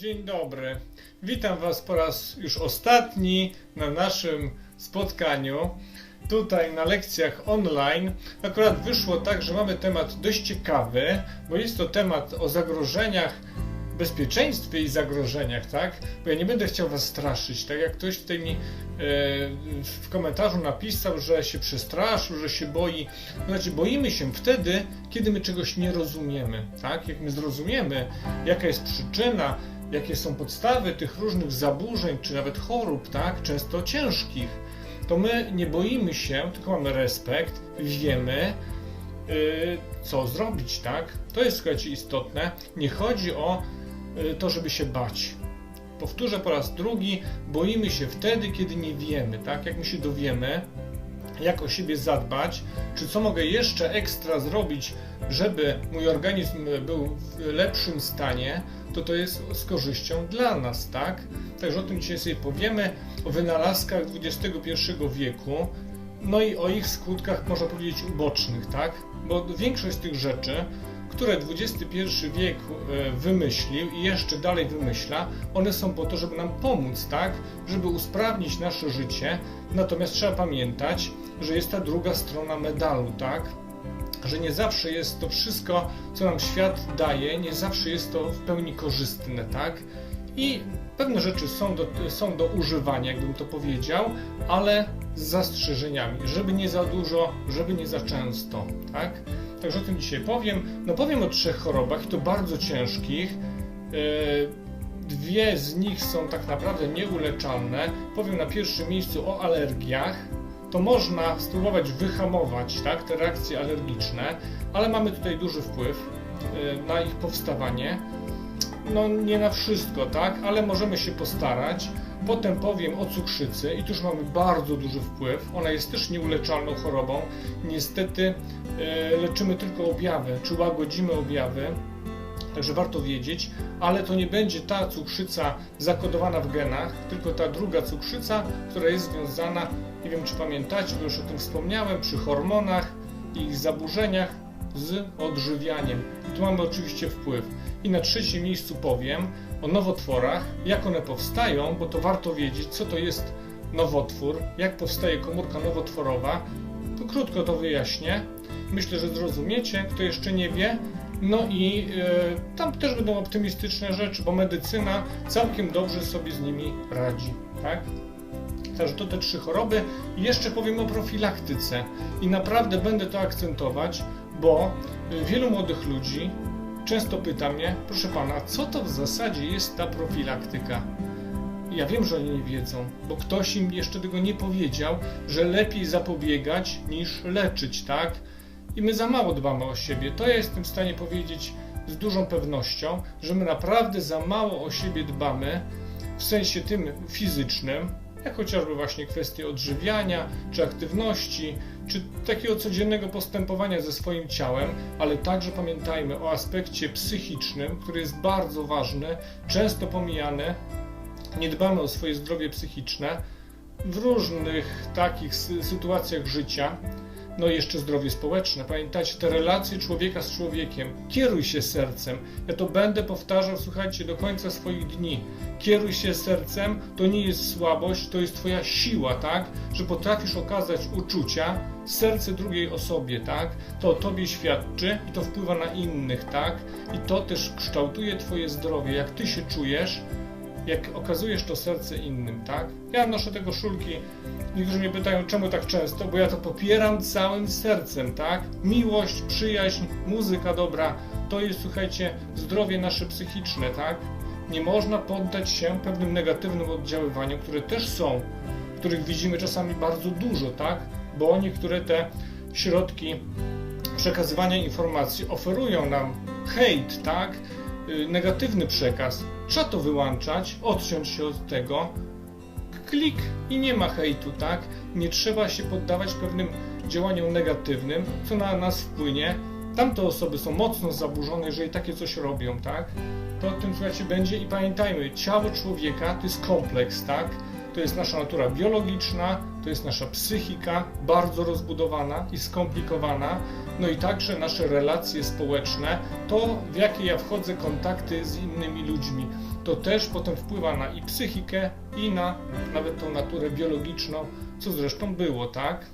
Dzień dobry. Witam Was po raz już ostatni na naszym spotkaniu. Tutaj na lekcjach online. Akurat wyszło tak, że mamy temat dość ciekawy, bo jest to temat o zagrożeniach, bezpieczeństwie i zagrożeniach, tak? Bo ja nie będę chciał Was straszyć. Tak jak ktoś tutaj mi e, w komentarzu napisał, że się przestraszył, że się boi. Znaczy, boimy się wtedy, kiedy my czegoś nie rozumiemy, tak? Jak my zrozumiemy, jaka jest przyczyna, jakie są podstawy tych różnych zaburzeń, czy nawet chorób, tak? Często ciężkich, to my nie boimy się, tylko mamy respekt, wiemy, yy, co zrobić, tak? To jest, słuchajcie, istotne. Nie chodzi o yy, to, żeby się bać. Powtórzę po raz drugi, boimy się wtedy, kiedy nie wiemy, tak? Jak my się dowiemy, jak o siebie zadbać, czy co mogę jeszcze ekstra zrobić, żeby mój organizm był w lepszym stanie, to to jest z korzyścią dla nas, tak? Także o tym dzisiaj sobie powiemy, o wynalazkach XXI wieku, no i o ich skutkach, można powiedzieć, ubocznych, tak? Bo większość z tych rzeczy, które XXI wiek e, wymyślił i jeszcze dalej wymyśla, one są po to, żeby nam pomóc, tak? Żeby usprawnić nasze życie. Natomiast trzeba pamiętać, że jest ta druga strona medalu, tak? Że nie zawsze jest to wszystko, co nam świat daje, nie zawsze jest to w pełni korzystne, tak? I pewne rzeczy są do, są do używania, jakbym to powiedział, ale z zastrzeżeniami, żeby nie za dużo, żeby nie za często, tak? Także o tym dzisiaj powiem. No powiem o trzech chorobach, i to bardzo ciężkich. Yy, Dwie z nich są tak naprawdę nieuleczalne. Powiem na pierwszym miejscu o alergiach. To można spróbować wyhamować tak, te reakcje alergiczne, ale mamy tutaj duży wpływ yy, na ich powstawanie. No nie na wszystko, tak, ale możemy się postarać. Potem powiem o cukrzycy i tu już mamy bardzo duży wpływ. Ona jest też nieuleczalną chorobą. Niestety yy, leczymy tylko objawy, czy łagodzimy objawy. Także warto wiedzieć, ale to nie będzie ta cukrzyca zakodowana w genach, tylko ta druga cukrzyca, która jest związana, nie wiem czy pamiętacie, bo już o tym wspomniałem, przy hormonach i ich zaburzeniach z odżywianiem. I tu mamy oczywiście wpływ. I na trzecim miejscu powiem o nowotworach, jak one powstają, bo to warto wiedzieć, co to jest nowotwór, jak powstaje komórka nowotworowa. To krótko to wyjaśnię. Myślę, że zrozumiecie. Kto jeszcze nie wie, no i e, tam też będą optymistyczne rzeczy, bo medycyna całkiem dobrze sobie z nimi radzi, tak? Także to te trzy choroby. I jeszcze powiem o profilaktyce. I naprawdę będę to akcentować, bo e, wielu młodych ludzi często pyta mnie, proszę pana, co to w zasadzie jest ta profilaktyka? Ja wiem, że oni nie wiedzą, bo ktoś im jeszcze tego nie powiedział, że lepiej zapobiegać niż leczyć, tak? I my za mało dbamy o siebie. To ja jestem w stanie powiedzieć z dużą pewnością, że my naprawdę za mało o siebie dbamy w sensie tym fizycznym, jak chociażby właśnie kwestie odżywiania, czy aktywności, czy takiego codziennego postępowania ze swoim ciałem, ale także pamiętajmy o aspekcie psychicznym, który jest bardzo ważny, często pomijany. Nie dbamy o swoje zdrowie psychiczne w różnych takich sytuacjach życia no i jeszcze zdrowie społeczne. Pamiętajcie, te relacje człowieka z człowiekiem. Kieruj się sercem. Ja to będę powtarzał, słuchajcie, do końca swoich dni. Kieruj się sercem, to nie jest słabość, to jest twoja siła, tak? Że potrafisz okazać uczucia serce drugiej osobie, tak? To o tobie świadczy i to wpływa na innych, tak? I to też kształtuje twoje zdrowie. Jak ty się czujesz, jak okazujesz to serce innym, tak? Ja noszę tego szulki. Niektórzy mnie pytają, czemu tak często, bo ja to popieram całym sercem, tak? Miłość, przyjaźń, muzyka dobra, to jest, słuchajcie, zdrowie nasze psychiczne, tak? Nie można poddać się pewnym negatywnym oddziaływaniom, które też są, których widzimy czasami bardzo dużo, tak? Bo niektóre te środki przekazywania informacji oferują nam hejt, tak? Y, negatywny przekaz. Trzeba to wyłączać, odciąć się od tego. Klik i nie ma hejtu, tak? Nie trzeba się poddawać pewnym działaniom negatywnym, co na nas wpłynie. Tamte osoby są mocno zaburzone, jeżeli takie coś robią, tak? To o tym słuchajcie będzie i pamiętajmy, ciało człowieka to jest kompleks, tak? To jest nasza natura biologiczna, to jest nasza psychika, bardzo rozbudowana i skomplikowana, no i także nasze relacje społeczne, to w jakie ja wchodzę kontakty z innymi ludźmi. To też potem wpływa na i psychikę, i na nawet tą naturę biologiczną, co zresztą było, tak?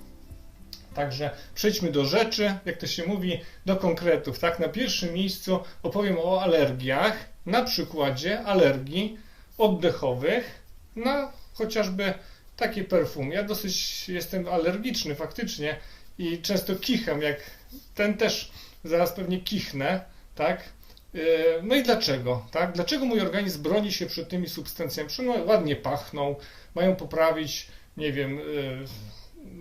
Także przejdźmy do rzeczy, jak to się mówi, do konkretów. Tak, na pierwszym miejscu opowiem o alergiach, na przykładzie alergii oddechowych na chociażby takie perfum. Ja dosyć jestem alergiczny faktycznie i często kicham, jak ten też zaraz pewnie kichnę, tak? E, no i dlaczego? Tak? Dlaczego mój organizm broni się przed tymi substancjami? Przecież ładnie pachną, mają poprawić, nie wiem, e,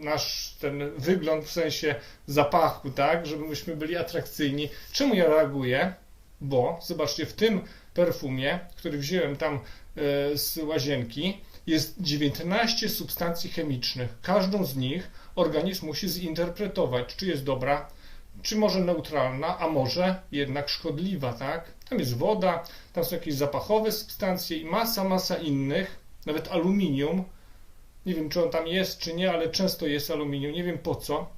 nasz ten wygląd w sensie zapachu, tak, żebyśmy byli atrakcyjni. Czemu ja reaguję? Bo, zobaczcie, w tym perfumie, który wziąłem tam e, z łazienki, jest 19 substancji chemicznych. Każdą z nich organizm musi zinterpretować, czy jest dobra, czy może neutralna, a może jednak szkodliwa, tak? Tam jest woda, tam są jakieś zapachowe substancje i masa, masa innych, nawet aluminium, nie wiem, czy on tam jest, czy nie, ale często jest aluminium. Nie wiem po co,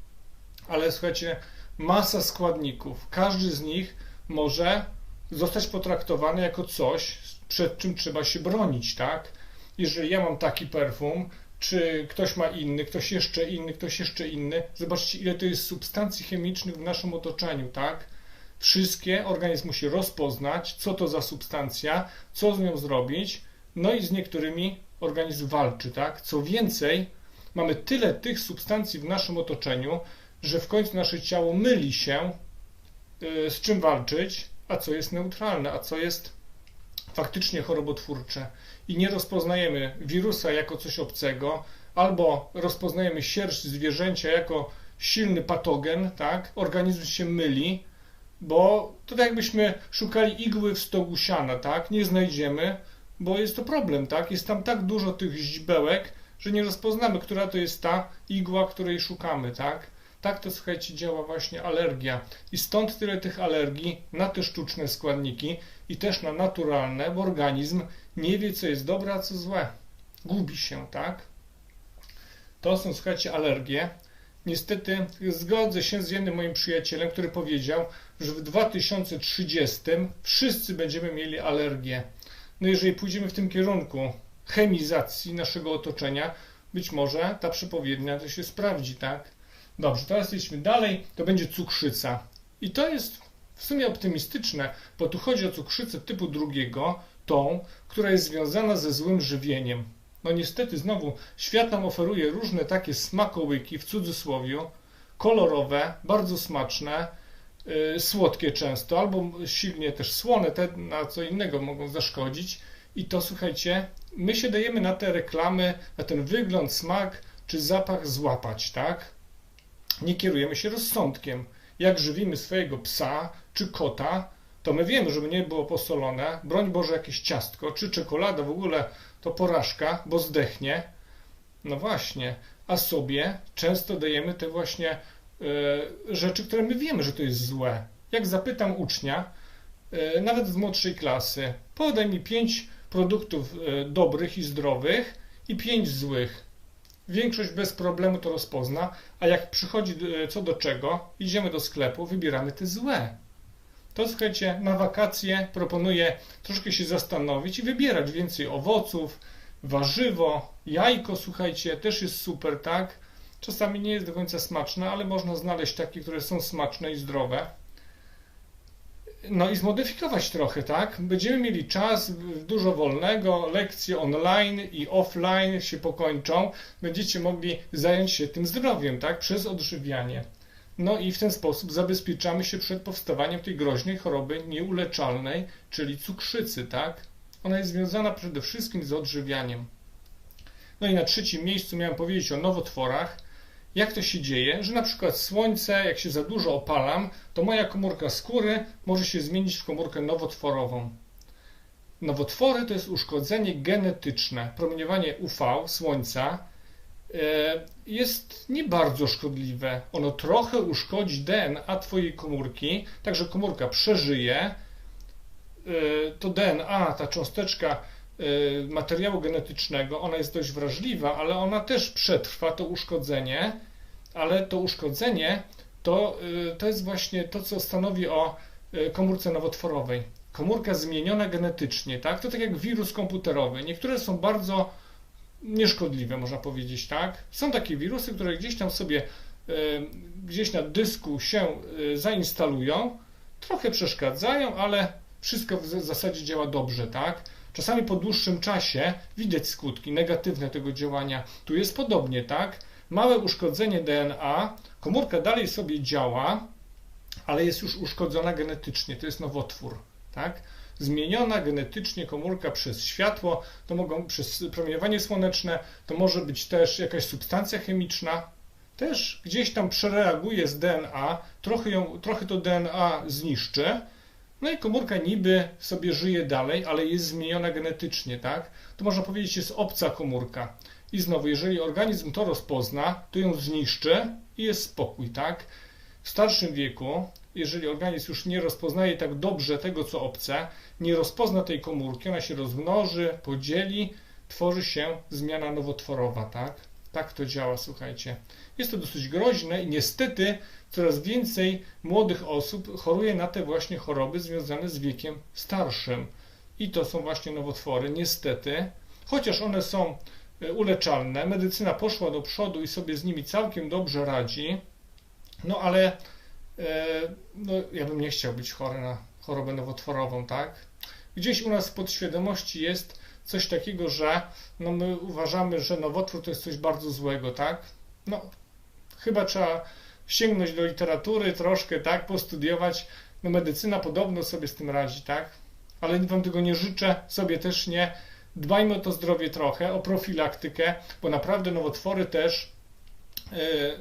ale słuchajcie, masa składników. Każdy z nich może zostać potraktowany jako coś, przed czym trzeba się bronić, tak? Jeżeli ja mam taki perfum, czy ktoś ma inny, ktoś jeszcze inny, ktoś jeszcze inny, zobaczcie, ile to jest substancji chemicznych w naszym otoczeniu, tak? Wszystkie organizm musi rozpoznać, co to za substancja, co z nią zrobić, no i z niektórymi organizm walczy, tak? Co więcej, mamy tyle tych substancji w naszym otoczeniu, że w końcu nasze ciało myli się, y, z czym walczyć, a co jest neutralne, a co jest faktycznie chorobotwórcze. I nie rozpoznajemy wirusa jako coś obcego, albo rozpoznajemy sierść zwierzęcia jako silny patogen, tak? Organizm się myli, bo to tak jakbyśmy szukali igły w stogu siana, tak? Nie znajdziemy, bo jest to problem, tak? Jest tam tak dużo tych źdźbełek, że nie rozpoznamy, która to jest ta igła, której szukamy, tak? Tak to, słuchajcie, działa właśnie alergia. I stąd tyle tych alergii na te sztuczne składniki i też na naturalne, bo organizm nie wie, co jest dobre, a co złe. Gubi się, tak? To są, słuchajcie, alergie. Niestety zgodzę się z jednym moim przyjacielem, który powiedział, że w 2030 wszyscy będziemy mieli alergię. No jeżeli pójdziemy w tym kierunku chemizacji naszego otoczenia, być może ta przepowiednia to się sprawdzi, tak? Dobrze, teraz idźmy dalej, to będzie cukrzyca. I to jest w sumie optymistyczne, bo tu chodzi o cukrzycę typu drugiego, tą, która jest związana ze złym żywieniem. No niestety znowu świat nam oferuje różne takie smakołyki w cudzysłowie, kolorowe, bardzo smaczne, yy, słodkie często, albo silnie też słone, te na co innego mogą zaszkodzić. I to słuchajcie, my się dajemy na te reklamy, na ten wygląd, smak czy zapach złapać, tak? nie kierujemy się rozsądkiem. Jak żywimy swojego psa czy kota, to my wiemy, żeby nie było posolone, broń Boże jakieś ciastko czy czekolada w ogóle to porażka, bo zdechnie. No właśnie, a sobie często dajemy te właśnie y, rzeczy, które my wiemy, że to jest złe. Jak zapytam ucznia, y, nawet z młodszej klasy, podaj mi pięć produktów y, dobrych i zdrowych i pięć złych Większość bez problemu to rozpozna, a jak przychodzi e, co do czego, idziemy do sklepu, wybieramy te złe. To słuchajcie, na wakacje proponuję troszkę się zastanowić i wybierać więcej owoców, warzywo, jajko, słuchajcie, też jest super, tak? Czasami nie jest do końca smaczne, ale można znaleźć takie, które są smaczne i zdrowe no i zmodyfikować trochę, tak? Będziemy mieli czas dużo wolnego, lekcje online i offline się pokończą, będziecie mogli zająć się tym zdrowiem, tak? Przez odżywianie. No i w ten sposób zabezpieczamy się przed powstawaniem tej groźnej choroby nieuleczalnej, czyli cukrzycy, tak? Ona jest związana przede wszystkim z odżywianiem. No i na trzecim miejscu miałem powiedzieć o nowotworach, jak to się dzieje, że na przykład słońce, jak się za dużo opalam, to moja komórka skóry może się zmienić w komórkę nowotworową. Nowotwory to jest uszkodzenie genetyczne. Promieniowanie UV słońca jest nie bardzo szkodliwe. Ono trochę uszkodzi DNA Twojej komórki, także komórka przeżyje. E, to DNA, ta cząsteczka y, materiału genetycznego, ona jest dość wrażliwa, ale ona też przetrwa to uszkodzenie, ale to uszkodzenie to, to jest właśnie to, co stanowi o komórce nowotworowej. Komórka zmieniona genetycznie, tak? To tak jak wirus komputerowy. Niektóre są bardzo nieszkodliwe, można powiedzieć, tak? Są takie wirusy, które gdzieś tam sobie, gdzieś na dysku się zainstalują, trochę przeszkadzają, ale wszystko w zasadzie działa dobrze, tak? Czasami po dłuższym czasie widać skutki negatywne tego działania. Tu jest podobnie, tak? Małe uszkodzenie DNA, komórka dalej sobie działa, ale jest już uszkodzona genetycznie, to jest nowotwór, tak? Zmieniona genetycznie komórka przez światło, to mogą przez promieniowanie słoneczne, to może być też jakaś substancja chemiczna, też gdzieś tam przereaguje z DNA, trochę, ją, trochę to DNA zniszczy, no i komórka niby sobie żyje dalej, ale jest zmieniona genetycznie, tak? To można powiedzieć jest obca komórka. I znowu, jeżeli organizm to rozpozna, to ją zniszczy i jest spokój, tak? W starszym wieku, jeżeli organizm już nie rozpoznaje tak dobrze tego, co obce, nie rozpozna tej komórki, ona się rozmnoży, podzieli, tworzy się zmiana nowotworowa, tak? Tak to działa, słuchajcie. Jest to dosyć groźne i niestety coraz więcej młodych osób choruje na te właśnie choroby związane z wiekiem starszym. I to są właśnie nowotwory, niestety. Chociaż one są e, uleczalne, medycyna poszła do przodu i sobie z nimi całkiem dobrze radzi, no ale no, ja bym nie chciał być chory na chorobę nowotworową, tak? Gdzieś u nas w podświadomości jest coś takiego, że no my uważamy, że nowotwór to jest coś bardzo złego, tak? No, chyba trzeba sięgnąć do literatury troszkę, tak, postudiować. No medycyna podobno sobie z tym radzi, tak? Ale wam tego nie życzę, sobie też nie. Dbajmy o to zdrowie trochę, o profilaktykę, bo naprawdę nowotwory też, yy,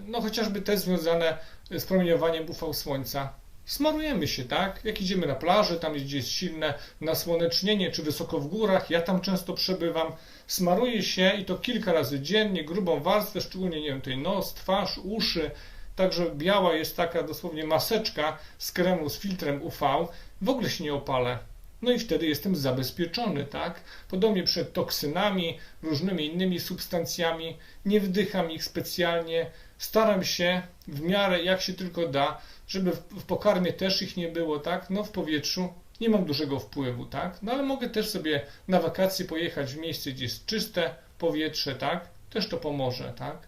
no chociażby te związane z promieniowaniem UV słońca, smarujemy się, tak? Jak idziemy na plażę, tam gdzie jest silne nasłonecznienie, czy wysoko w górach, ja tam często przebywam, smaruję się i to kilka razy dziennie, grubą warstwę, szczególnie, nie wiem, tej nos, twarz, uszy, także biała jest taka dosłownie maseczka z kremu, z filtrem UV, w ogóle się nie opalę. No i wtedy jestem zabezpieczony, tak? Podobnie przed toksynami, różnymi innymi substancjami, nie wdycham ich specjalnie, staram się w miarę jak się tylko da, żeby w pokarmie też ich nie było, tak? No w powietrzu nie mam dużego wpływu, tak? No ale mogę też sobie na wakacje pojechać w miejsce, gdzie jest czyste powietrze, tak? Też to pomoże, tak?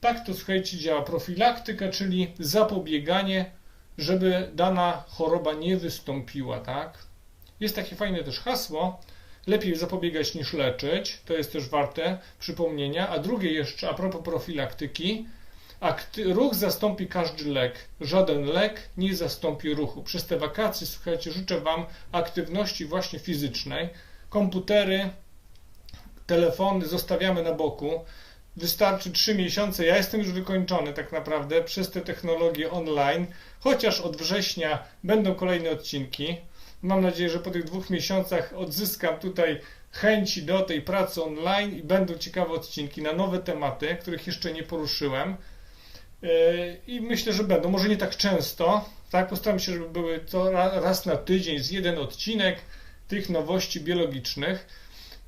Tak to słuchajcie działa profilaktyka, czyli zapobieganie, żeby dana choroba nie wystąpiła, tak? Jest takie fajne też hasło, lepiej zapobiegać niż leczyć, to jest też warte przypomnienia, a drugie jeszcze a propos profilaktyki, ruch zastąpi każdy lek. Żaden lek nie zastąpi ruchu. Przez te wakacje, słuchajcie, życzę Wam aktywności właśnie fizycznej. Komputery, telefony zostawiamy na boku. Wystarczy 3 miesiące. Ja jestem już wykończony tak naprawdę przez te technologie online, chociaż od września będą kolejne odcinki. Mam nadzieję, że po tych dwóch miesiącach odzyskam tutaj chęci do tej pracy online i będą ciekawe odcinki na nowe tematy, których jeszcze nie poruszyłem. Yy, I myślę, że będą. Może nie tak często. Tak, postaram się, żeby były to raz na tydzień z jeden odcinek tych nowości biologicznych.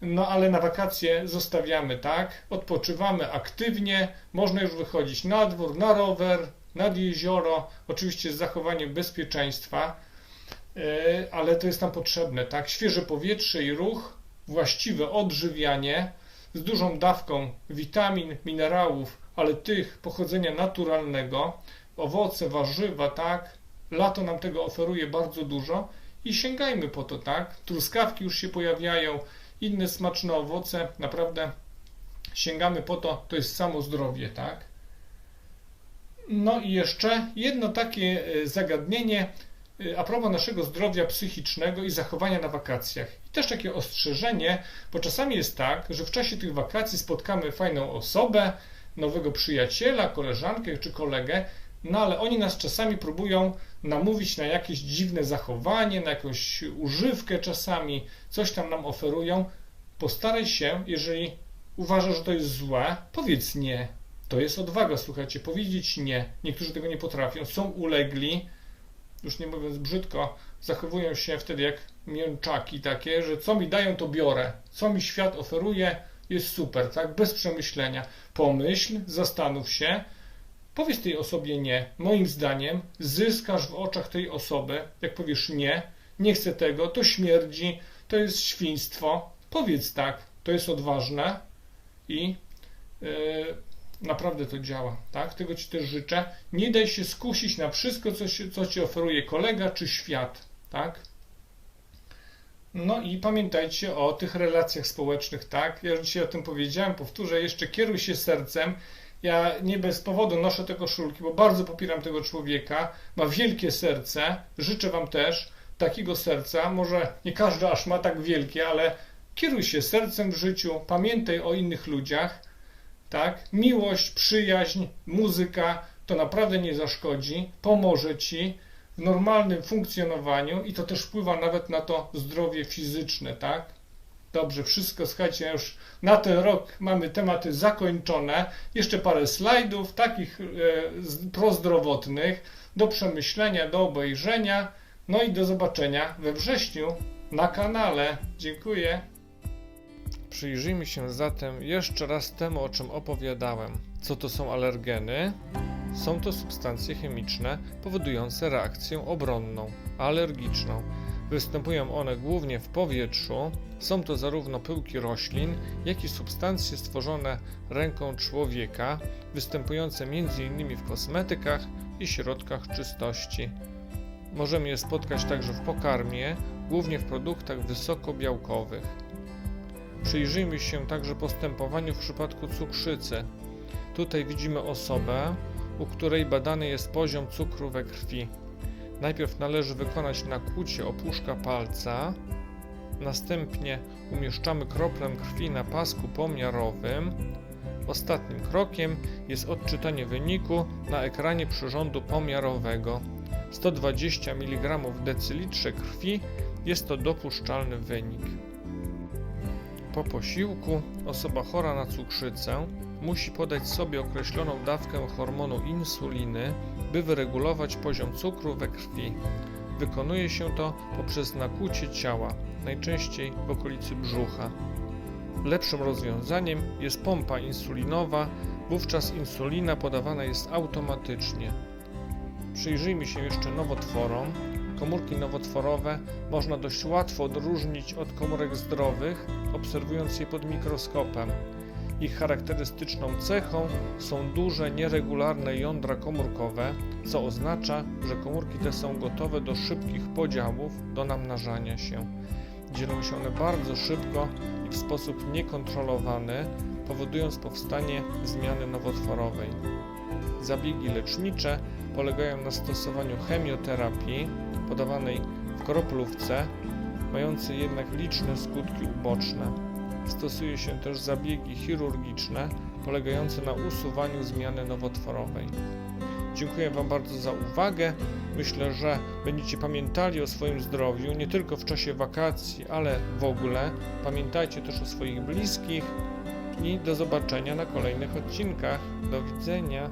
No ale na wakacje zostawiamy tak, odpoczywamy aktywnie, można już wychodzić na dwór, na rower, nad jezioro, oczywiście z zachowaniem bezpieczeństwa, ale to jest nam potrzebne, tak? Świeże powietrze i ruch, właściwe odżywianie z dużą dawką witamin, minerałów, ale tych pochodzenia naturalnego, owoce, warzywa, tak? Lato nam tego oferuje bardzo dużo i sięgajmy po to, tak? Truskawki już się pojawiają, inne smaczne owoce, naprawdę sięgamy po to, to jest samo zdrowie, tak? No i jeszcze jedno takie e, zagadnienie e, a propos naszego zdrowia psychicznego i zachowania na wakacjach. I też takie ostrzeżenie, bo czasami jest tak, że w czasie tych wakacji spotkamy fajną osobę, nowego przyjaciela, koleżankę czy kolegę, no ale oni nas czasami próbują namówić na jakieś dziwne zachowanie, na jakąś używkę czasami, coś tam nam oferują. Postaraj się, jeżeli uważasz, że to jest złe, powiedz nie. To jest odwaga, słuchajcie, powiedzieć nie. Niektórzy tego nie potrafią, są ulegli, już nie mówiąc brzydko, zachowują się wtedy jak mięczaki takie, że co mi dają, to biorę. Co mi świat oferuje, jest super, tak? Bez przemyślenia. Pomyśl, zastanów się, powiedz tej osobie nie. Moim zdaniem zyskasz w oczach tej osoby, jak powiesz nie, nie chcę tego, to śmierdzi, to jest świństwo. Powiedz tak, to jest odważne i yy, naprawdę to działa, tak? Tego Ci też życzę. Nie daj się skusić na wszystko, co, się, co Ci oferuje kolega czy świat, tak? No i pamiętajcie o tych relacjach społecznych, tak? Ja już dzisiaj o tym powiedziałem, powtórzę jeszcze, kieruj się sercem. Ja nie bez powodu noszę te koszulki, bo bardzo popieram tego człowieka. Ma wielkie serce. Życzę Wam też takiego serca. Może nie każdy aż ma tak wielkie, ale kieruj się sercem w życiu. Pamiętaj o innych ludziach, tak? Miłość, przyjaźń, muzyka to naprawdę nie zaszkodzi. Pomoże Ci w normalnym funkcjonowaniu i to też wpływa nawet na to zdrowie fizyczne, tak? Dobrze, wszystko, słuchajcie, już na ten rok mamy tematy zakończone. Jeszcze parę slajdów, takich e, prozdrowotnych, do przemyślenia, do obejrzenia. No i do zobaczenia we wrześniu na kanale. Dziękuję. Przyjrzyjmy się zatem jeszcze raz temu, o czym opowiadałem. Co to są alergeny? Są to substancje chemiczne powodujące reakcję obronną, alergiczną. Występują one głównie w powietrzu. Są to zarówno pyłki roślin, jak i substancje stworzone ręką człowieka, występujące m.in. w kosmetykach i środkach czystości. Możemy je spotkać także w pokarmie, głównie w produktach wysokobiałkowych. Przyjrzyjmy się także postępowaniu w przypadku cukrzycy. Tutaj widzimy osobę, u której badany jest poziom cukru we krwi. Najpierw należy wykonać nakłucie opuszka palca, następnie umieszczamy kroplę krwi na pasku pomiarowym. Ostatnim krokiem jest odczytanie wyniku na ekranie przyrządu pomiarowego. 120 mg decilitrze krwi jest to dopuszczalny wynik. Po posiłku osoba chora na cukrzycę musi podać sobie określoną dawkę hormonu insuliny, by wyregulować poziom cukru we krwi. Wykonuje się to poprzez nakłucie ciała, najczęściej w okolicy brzucha. Lepszym rozwiązaniem jest pompa insulinowa, wówczas insulina podawana jest automatycznie. Przyjrzyjmy się jeszcze nowotworom. Komórki nowotworowe można dość łatwo odróżnić od komórek zdrowych, obserwując je pod mikroskopem. Ich charakterystyczną cechą są duże, nieregularne jądra komórkowe, co oznacza, że komórki te są gotowe do szybkich podziałów, do namnażania się. Dzielą się one bardzo szybko i w sposób niekontrolowany, powodując powstanie zmiany nowotworowej. Zabiegi lecznicze polegają na stosowaniu chemioterapii podawanej w kroplówce, mającej jednak liczne skutki uboczne. Stosuje się też zabiegi chirurgiczne polegające na usuwaniu zmiany nowotworowej. Dziękuję Wam bardzo za uwagę. Myślę, że będziecie pamiętali o swoim zdrowiu nie tylko w czasie wakacji, ale w ogóle. Pamiętajcie też o swoich bliskich i do zobaczenia na kolejnych odcinkach. Do widzenia.